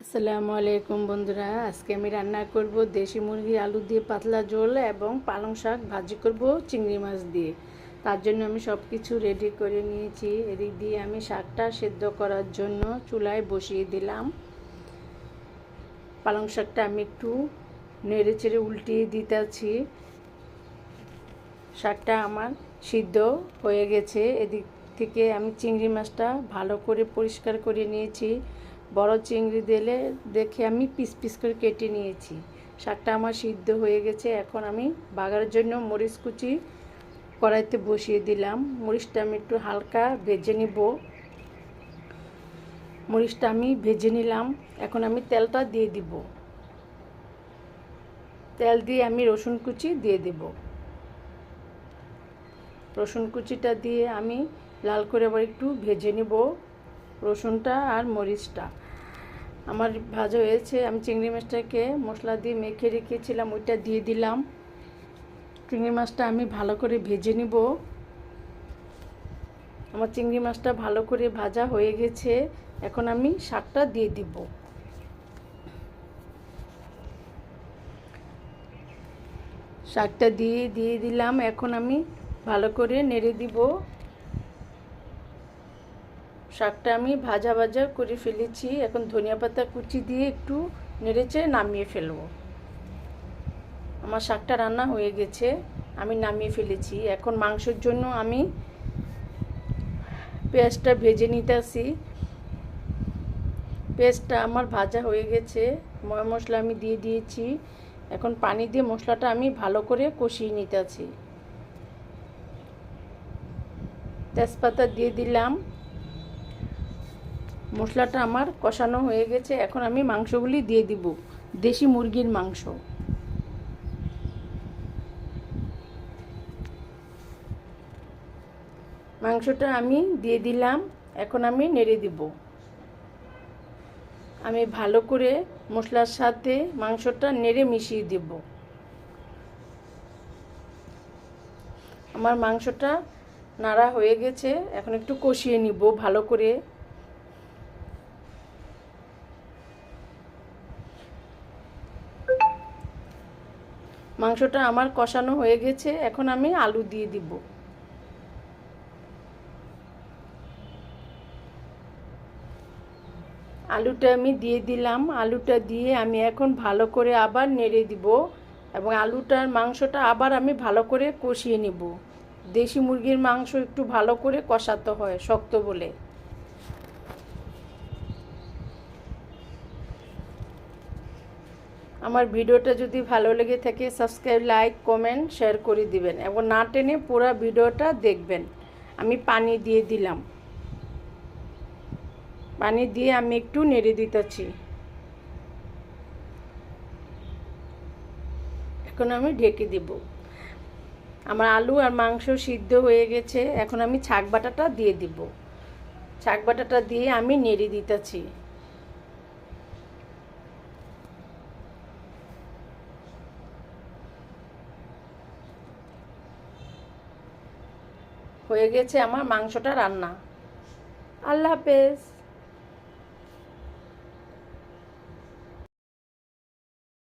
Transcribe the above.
আসসালামু আলাইকুম বন্ধুরা। আজকে আমি রান্না করব দেশি মুরগি আলু দিয়ে পাতলা ঝোল এবং পালং শাক ভাজি করব চিংড়ি মাছ দিয়ে। তার জন্য আমি সব কিছু রেডি করে নিয়েছি। এদিক দিয়ে আমি শাকটা সেদ্ধ করার জন্য চুলায় বসিয়ে দিলাম। পালং শাকটা আমি একটু নেড়ে চেড়ে উল্টিয়ে দিতেছি। শাকটা আমার সিদ্ধ হয়ে গেছে। এদিক থেকে আমি চিংড়ি মাছটা ভালো করে পরিষ্কার করে নিয়েছি। বড় চিংড়ি দিলে দেখে আমি পিস পিস করে কেটে নিয়েছি। শাকটা আমার সিদ্ধ হয়ে গেছে, এখন আমি বাগারের জন্য মরিচ কুচি কড়াইতে বসিয়ে দিলাম। মরিচটা আমি একটু হালকা ভেজে নিব। মরিচটা আমি ভেজে নিলাম। এখন আমি তেলটা দিয়ে দিব। তেল দিয়ে আমি রসুন কুচি দিয়ে দেব। রসুন কুচিটা দিয়ে আমি লাল করে আবার একটু ভেজে নিব। রসুনটা আর মরিচটা। আমার ভাজা হয়েছে, আমি চিংড়ি মাছটাকে মশলা দিয়ে মেখে রেখেছিলাম, ওইটা দিয়ে দিলাম। চিংড়ি মাছটা আমি ভালো করে ভেজে নিব। আমার চিংড়ি মাছটা ভালো করে ভাজা হয়ে গেছে, এখন আমি শাকটা দিয়ে দিব। শাকটা দিয়ে দিয়ে দিলাম, এখন আমি ভালো করে নেড়ে দিব। শাকটা আমি ভাজা ভাজা করে ফেলেছি। এখন ধনিয়া পাতা কুচি দিয়ে একটু নেড়েচে নামিয়ে ফেলব। আমার শাকটা রান্না হয়ে গেছে, আমি নামিয়ে ফেলেছি। এখন মাংসের জন্য আমি পেঁয়াজটা ভেজে নিতে আসি পেঁয়াজটা আমার ভাজা হয়ে গেছে মশলা আমি দিয়ে দিয়েছি। এখন পানি দিয়ে মশলাটা আমি ভালো করে কষিয়ে নিতে আছি তেজপাতা দিয়ে দিলাম। মশলাটা আমার কষানো হয়ে গেছে। এখন আমি মাংসগুলি দিয়ে দিব। দেশি মুরগির মাংস। মাংসটা আমি দিয়ে দিলাম। এখন আমি নেড়ে দিব। আমি ভালো করে মশলার সাথে মাংসটা নেড়ে মিশিয়ে দেব। আমার মাংসটা নাড়া হয়ে গেছে। এখন একটু কষিয়ে নিব ভালো করে। মাংসটা আমার কষানো হয়ে গেছে, এখন আমি আলু দিয়ে দিব। আলুটা আমি দিয়ে দিলাম, আলুটা দিয়ে আমি এখন ভালো করে আবার নেড়ে দিব এবং আলুটার মাংসটা আবার আমি ভালো করে কষিয়ে নিব। দেশি মুরগির মাংস একটু ভালো করে কষাতে হয়, শক্ত বলে। আমার ভিডিওটা যদি ভালো লেগে থাকে সাবস্ক্রাইব লাইক কমেন্ট শেয়ার করে দিবেন এবং না টেনে পুরো ভিডিওটা দেখবেন। আমি পানি দিয়ে দিলাম। পানি দিয়ে আমি একটু নেড়ে দিতেছি। এখন আমি ঢেকে দিব। আমার আলু আর মাংস সিদ্ধ হয়ে গেছে। এখন আমি ছাক বাটাটা দিয়ে দিব। ছাক বাটাটা দিয়ে আমি নেড়ে দিতেছি। হয়ে গেছে আমার মাংসটা রান্না। আল্লাহ হাফেজ।